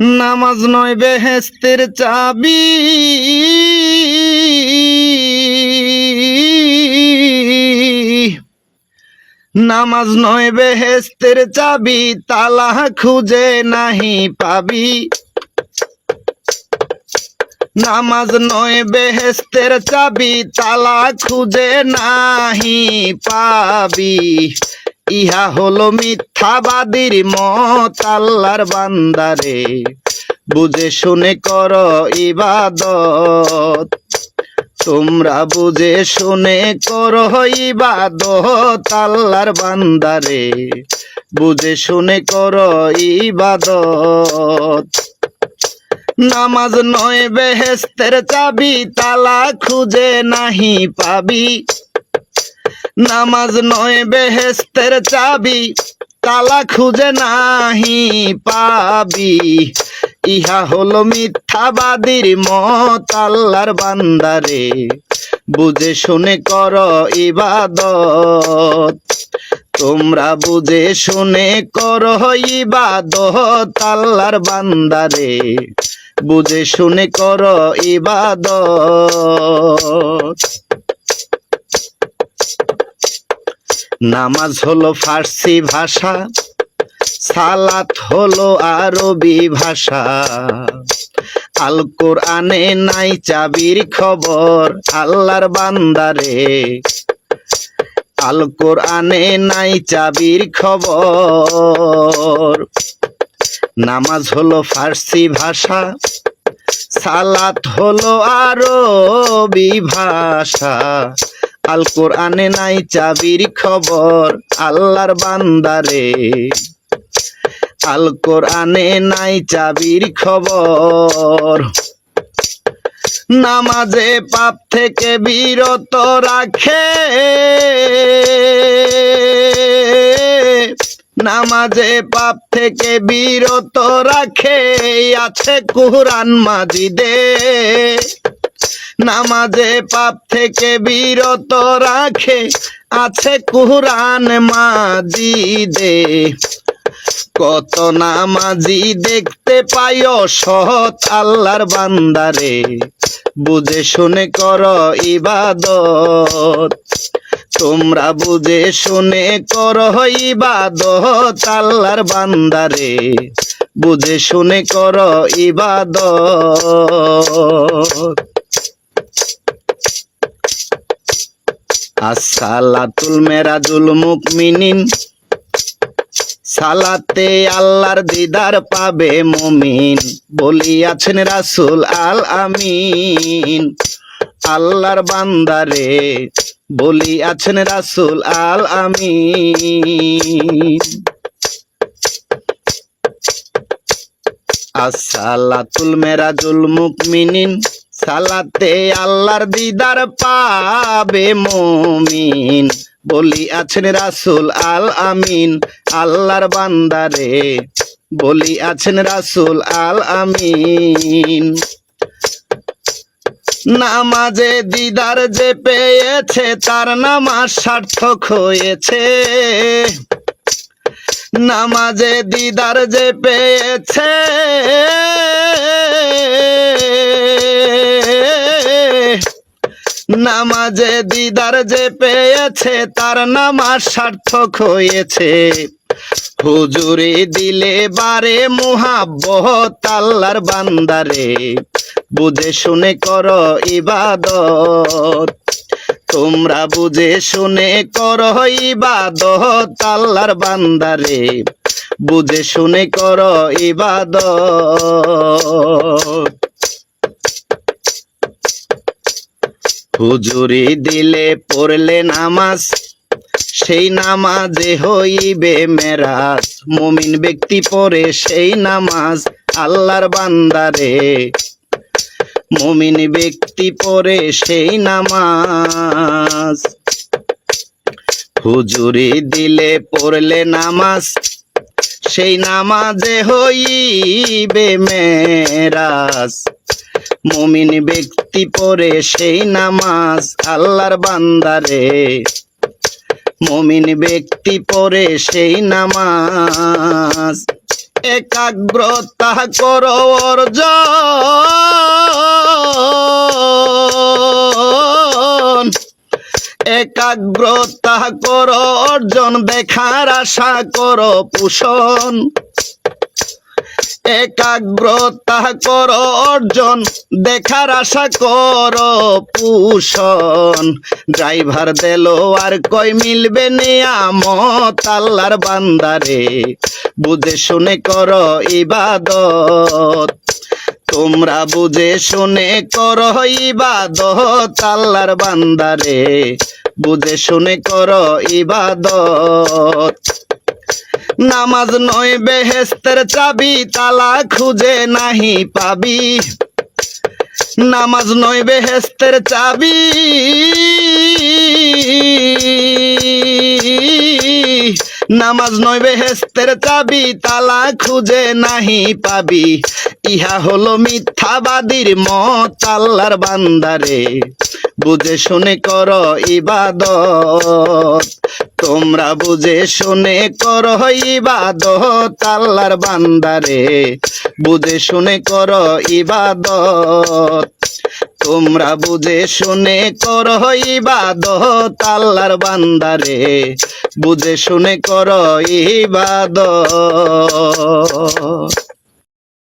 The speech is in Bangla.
নামাজ নয় বেহেস্তের চাবি। নামাজ নয় বেহেস্তের চাবি তালা খুঁজে নাহি পাবি। নামাজ নয় বেহেস্তের চাবি তালা খুঁজে নাহি পাবি। ইহা হলো মিথ্যাবাদীর মত, আল্লাহর বান্দারে বুঝে শুনে কর ইবাদত। তোমরা বুঝে শুনে কর ইবাদত, আল্লাহর বান্দারে বুঝে শুনে কর ইবাদত। নামাজ নয় বেহেস্তের চাবি, তালা খুঁজে নাহি পাবি। নামাজ নয় বেহেস্তের চাবি। তালা খুঁজে নাহি পাবি। ইহা হলো মিথ্যাবাদীর মত, আল্লাহর বান্দারে। বুঝে শুনে কর ইবাদত। তোমরা বুঝে শুনে কর ইবাদত, আল্লাহর বান্দারে। বুঝে শুনে কর ইবাদত। নামাজ হলো ফার্সি ভাষা, সালাত হলো আরবি ভাষা। আল কোরআনে নাই চাবির খবর আল্লাহর বান্দারে। আল কোরআনে নাই চাবির খবর। নামাজ হলো ফার্সি ভাষা, সালাত হলো আরবি ভাষা। আল কোরআনে নাই চাবির খবর আল্লাহর বান্দারে। আল কোরআনে নাই চাবির খবর। নামাজে পাপ থেকে বিরত রাখে। নামাজে পাপ থেকে বিরত রাখে। আছে কুরআন মাজিদে। নামাজে পাপ থেকে বিরত রাখে, আছে কুরআন মাজিদে। কত নামাজি দেখতে পাইও সৎ আল্লাহর বান্দারে, বুঝে শুনে কর ইবাদত। তোমরা বুঝে শুনে কর ইবাদত আল্লাহর বান্দারে, বুঝে শুনে কর ইবাদত। আসসালাতুল মেরাজুল মুকমিনিন সালাতে আল্লাহর দিদার পাবে মুমিন, বলিয়াছেন রাসূল আল আমিন আল্লাহর বান্দারে বলিয়াছেন রাসূল আল আমিন আসসালাতুল মেরাজুল মুকমিনিন সালাতে আল্লাহর দিদার পাবে মমিন। বলি আছেন রাসূল আল আমিন, আল্লাহর বান্দারে। বলি আছেন রাসূল আল আমিন। নামাজে দিদার যে পেয়েছে, তার নামাজ সার্থক হয়েছে। নামাজে দিদার যে পেয়েছে নামাজে দিদার যে পেয়েছে, তার নামাজ সার্থক হয়েছে। হুজুরি দিলে বারে মুহাব্বত আল্লাহর বান্দারে। বুঝে শুনে কর ইবাদত। তোমরা বুঝে শুনে কর ইবাদত আল্লাহর বান্দারে। বুঝে শুনে কর ইবাদত। হুজুরি দিলে পড়লে নামাজ, সেই নামাজে হইবে মেরাজ। মুমিন ব্যক্তি পড়ে সেই নামাজ আল্লাহর বান্দারে। মুমিন ব্যক্তি পড়ে সেই নামাজ। হুজুরি দিলে পড়লে নামাজ, সেই নামাজে হইবে মেরাজ। মুমিন ব্যক্তি পড়ে সেই নামাজ আল্লাহর বান্দারে। মুমিন ব্যক্তি পড়ে সেই নামাজ একাগ্রতা করো অর্জন। একাগ্রতা করো অর্জন, দেখার আশা করো পোষণ। একাগ্রতা কর অর্জন, দেখার আশা কর পুষণ। ড্রাইভার দিল, আর কই মিলবে নিয়ামত আল্লাহর বান্দারে? বুঝে শুনে কর ইবাদত। তোমরা বুঝে শুনে করো ইবাদত আল্লাহর বান্দারে। বুঝে শুনে কর ইবাদত। নামাজ নয়, বেহেস্তের চাবি তালা খুঁজে নাহি পাবি। নামাজ নয়, বেহেস্তের চাবি। নামাজ নয়, বেহেস্তের চাবি তালা খুঁজে নাহি পাবি। ইহা হলো মিথ্যাবাদীর মত, আল্লাহর বান্দারে। বুঝে শুনে কর ইবাদত। তোমরা বুঝে শুনে করো ইবাদত আল্লাহর বান্দারে। বুঝে শুনে কর ইবাদত। তোমরা বুঝে শুনে করো ইবাদত আল্লাহর বান্দারে। বুঝে শুনে কর ইবাদত।